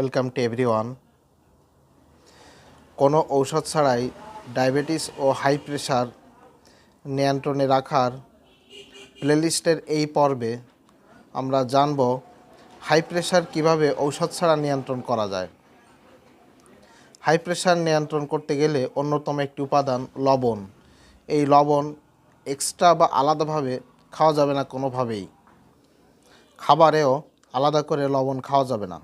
Welcome to everyone কোনো ঔষধ ছাড়াই ডায়াবেটিস ও হাই প্রেশার নিয়ন্ত্রণে রাখার প্লেলিস্টের এই পর্বে আমরা জানব হাই প্রেশার কীভাবে ঔষধ ছাড়া নিয়ন্ত্রণ করা যায়। হাই প্রেশার নিয়ন্ত্রণ করতে গেলে অন্যতম একটি উপাদান লবণ। এই লবণ এক্সট্রা বা আলাদাভাবে খাওয়া যাবে না কোনোভাবেই। খাবারেও আলাদা করে লবণ খাওয়া যাবে না।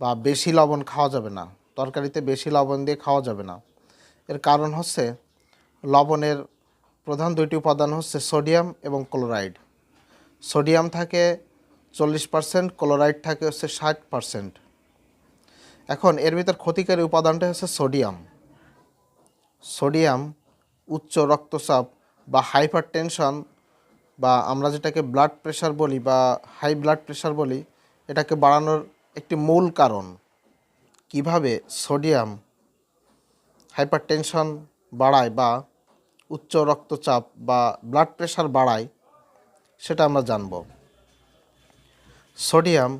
বা বেশি লবণ খাওয়া যাবে না। তরকারিতে বেশি লবণ দিয়ে খাওয়া যাবে না। এর কারণ হচ্ছে লবণের প্রধান দুইটি উপাদান হচ্ছে সোডিয়াম এবং ক্লোরাইড। সোডিয়াম থাকে চল্লিশ পার্সেন্ট, ক্লোরাইড থাকে হচ্ছে ষাট পার্সেন্ট। এখন এর ভিতর ক্ষতিকারী উপাদানটা হচ্ছে সোডিয়াম। সোডিয়াম উচ্চ রক্তচাপ বা হাইপার টেনশন বা আমরা যেটাকে ব্লাড প্রেশার বলি বা হাই ব্লাড প্রেশার বলি, এটাকে বাড়ানোর একটি মূল কারণ কীভাবে সোডিয়াম হাইপার টেনশন বাড়ায় বা উচ্চ রক্তচাপ বা ব্লাড প্রেশার বাড়ায়, সেটা আমরা জানব। সোডিয়াম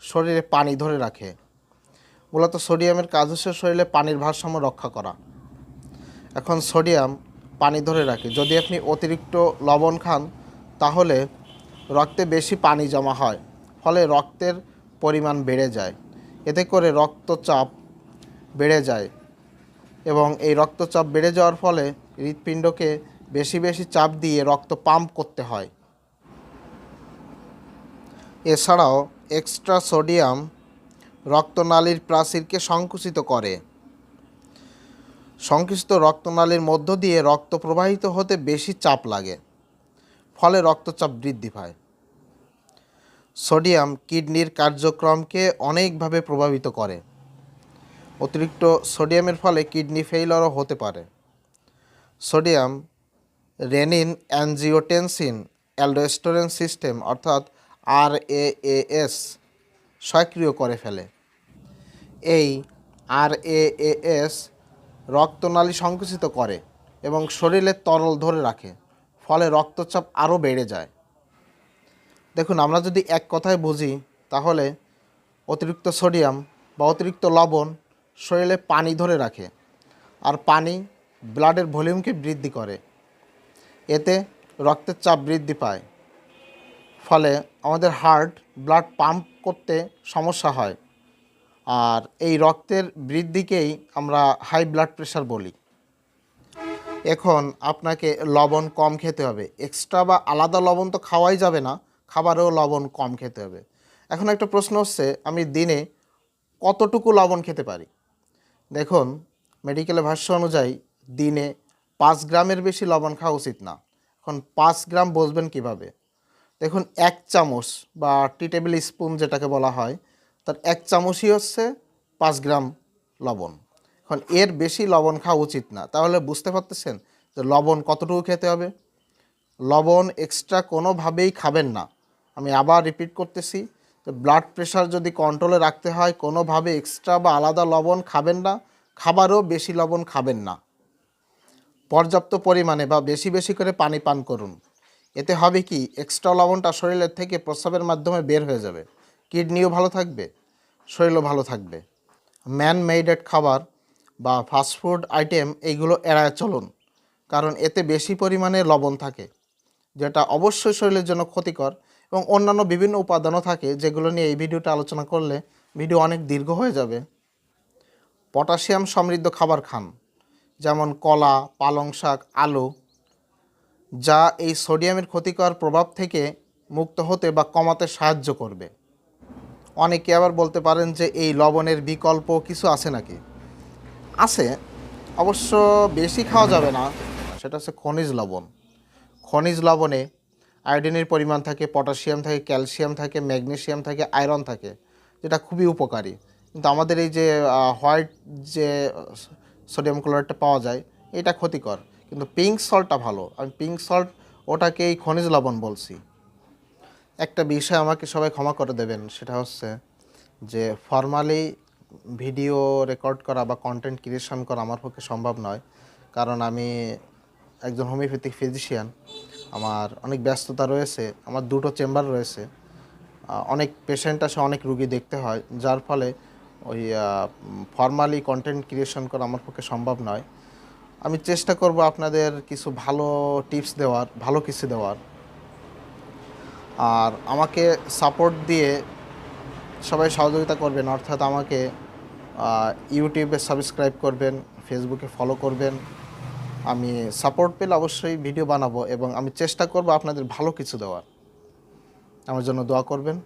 শরীরে পানি ধরে রাখে। মূলত সোডিয়ামের কাজ হচ্ছে শরীরে পানির ভারসাম্য রক্ষা করা। এখন সোডিয়াম পানি ধরে রাখে। যদি আপনি অতিরিক্ত লবণ খান, তাহলে রক্তে বেশি পানি জমা হয়। ফলে রক্তের পরিমাণ বেড়ে যায়। এতে করে রক্তচাপ বেড়ে যায় এবং এই রক্তচাপ বেড়ে যাওয়ার ফলে হৃৎপিণ্ডকে বেশি বেশি চাপ দিয়ে রক্ত পাম্প করতে হয়। এছাড়াও এক্সট্রা সোডিয়াম রক্তনালীর প্রাচীরকে সংকুচিত করে। সংকুচিত রক্তনালীর মধ্য দিয়ে রক্ত প্রবাহিত হতে বেশি চাপ লাগে, ফলে রক্তচাপ বৃদ্ধি পায়। সোডিয়াম কিডনির কার্যক্রমকে অনেকভাবে প্রভাবিত করে। অতিরিক্ত সোডিয়ামের ফলে কিডনি ফেইলরও হতে পারে। Sodium, renin angiotensin aldosterone system অর্থাৎ আর এস সক্রিয় করে ফেলে। এই আর এস রক্তনালী সংকুচিত করে এবং শরীরের তরল ধরে রাখে, ফলে রক্তচাপ আরও বেড়ে যায়। দেখুন, আমরা যদি এক কথায় বুঝি, তাহলে অতিরিক্ত সোডিয়াম বা অতিরিক্ত লবণ শরীরে পানি ধরে রাখে আর পানি ব্লাডের ভলিউমকে বৃদ্ধি করে। এতে রক্তের চাপ বৃদ্ধি পায়। ফলে আমাদের হার্ট, ব্লাড পাম্প করতে সমস্যা হয় আর এই রক্তের বৃদ্ধিকেই আমরা হাই ব্লাড প্রেশার বলি। এখন আপনাকে লবণ কম খেতে হবে। এক্সট্রা বা আলাদা লবণ তো খাওয়াই যাবে না খাবারেও লবণ কম খেতে হবে। এখন একটা প্রশ্ন হচ্ছে, আমি দিনে কতটুকু লবণ খেতে পারি? দেখুন মেডিকেলের ভাষ্য অনুযায়ী দিনে পাঁচ গ্রামের বেশি লবণ খাওয়া উচিত না। এখন পাঁচ গ্রাম বসবেন কীভাবে? দেখুন, এক চামচ বা টি টেবিল স্পুন যেটাকে বলা হয়, তার এক চামচই হচ্ছে পাঁচ গ্রাম লবণ। এখন এর বেশি লবণ খাওয়া উচিত না। তাহলে বুঝতে পারতেছেন যে লবণ কতটুকু খেতে হবে? লবণ এক্সট্রা কোনোভাবেই খাবেন না। আমি আবার রিপিট করতেছি, যে ব্লাড প্রেশার যদি কন্ট্রোলে রাখতে হয়, কোনোভাবে এক্সট্রা বা আলাদা লবণ খাবেন না, খাবারও বেশি লবণ খাবেন না। পর্যাপ্ত পরিমাণে বা বেশি বেশি করে পানি পান করুন। এতে হবে কি এক্সট্রা লবণটা শরীরের থেকে প্রস্রাবের মাধ্যমে বের হয়ে যাবে। কিডনিও ভালো থাকবে, শরীরও ভালো থাকবে। ম্যান মেডেড খাবার বা ফাস্টফুড আইটেম এইগুলো এড়ায় চলুন, কারণ এতে বেশি পরিমাণে লবণ থাকে, যেটা অবশ্যই শরীরের জন্য ক্ষতিকর। এবং অন্যান্য বিভিন্ন উপাদানও থাকে যেগুলো নিয়ে এই ভিডিওটা আলোচনা করলে ভিডিও অনেক দীর্ঘ হয়ে যাবে। পটাশিয়াম সমৃদ্ধ খাবার খান, যেমন কলা, পালং শাক, আলু, যা এই সোডিয়ামের ক্ষতিকর প্রভাব থেকে মুক্ত হতে বা কমাতে সাহায্য করবে। অনেকে আবার বলতে পারেন যে এই লবণের বিকল্প কিছু আছে নাকি? আছে। অবশ্য বেশি খাওয়া যাবে না, সেটা হচ্ছে খনিজ লবণ। খনিজ লবণে আয়োডিনের পরিমাণ থাকে, পটাশিয়াম থাকে, ক্যালসিয়াম থাকে, ম্যাগনেশিয়াম থাকে, আয়রন থাকে, যেটা খুবই উপকারী। কিন্তু আমাদের এই যে হোয়াইট যে, সোডিয়াম ক্লোরাইডটা পাওয়া যায়, এটা ক্ষতিকর। কিন্তু পিঙ্ক সল্টটা ভালো। আমি পিঙ্ক সল্ট, ওটাকেই খনিজ লবণ বলছি। একটা বিষয় আমাকে সবাই ক্ষমা করে দেবেন, সেটা হচ্ছে যে, ফর্মালি ভিডিও রেকর্ড করা বা কন্টেন্ট ক্রিয়েশন করা আমার পক্ষে সম্ভব নয়। কারণ আমি একজন হোমিওপ্যাথিক ফিজিশিয়ান আমার অনেক ব্যস্ততা রয়েছে, আমার দুটো চেম্বার রয়েছে। অনেক পেশেন্ট আসে, অনেক রুগী দেখতে হয়, যার ফলে ওই ফর্মালি কন্টেন্ট ক্রিয়েশন করা আমার পক্ষে সম্ভব নয়। আমি চেষ্টা করব আপনাদের কিছু ভালো টিপস দেওয়ার, ভালো কিছু দেওয়ার। আর আমাকে সাপোর্ট দিয়ে সবাই সহযোগিতা করবেন, অর্থাৎ আমাকে ইউটিউবে সাবস্ক্রাইব করবেন ফেসবুকে ফলো করবেন। আমি সাপোর্ট পেলে অবশ্যই ভিডিও বানাবো এবং আমি চেষ্টা করব আপনাদের ভালো কিছু দেওয়ার। আমার জন্য দোয়া করবেন।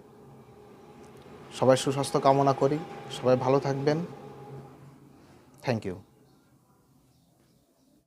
সবাই সুস্বাস্থ্য কামনা করি। সবাই ভালো থাকবেন। Thank you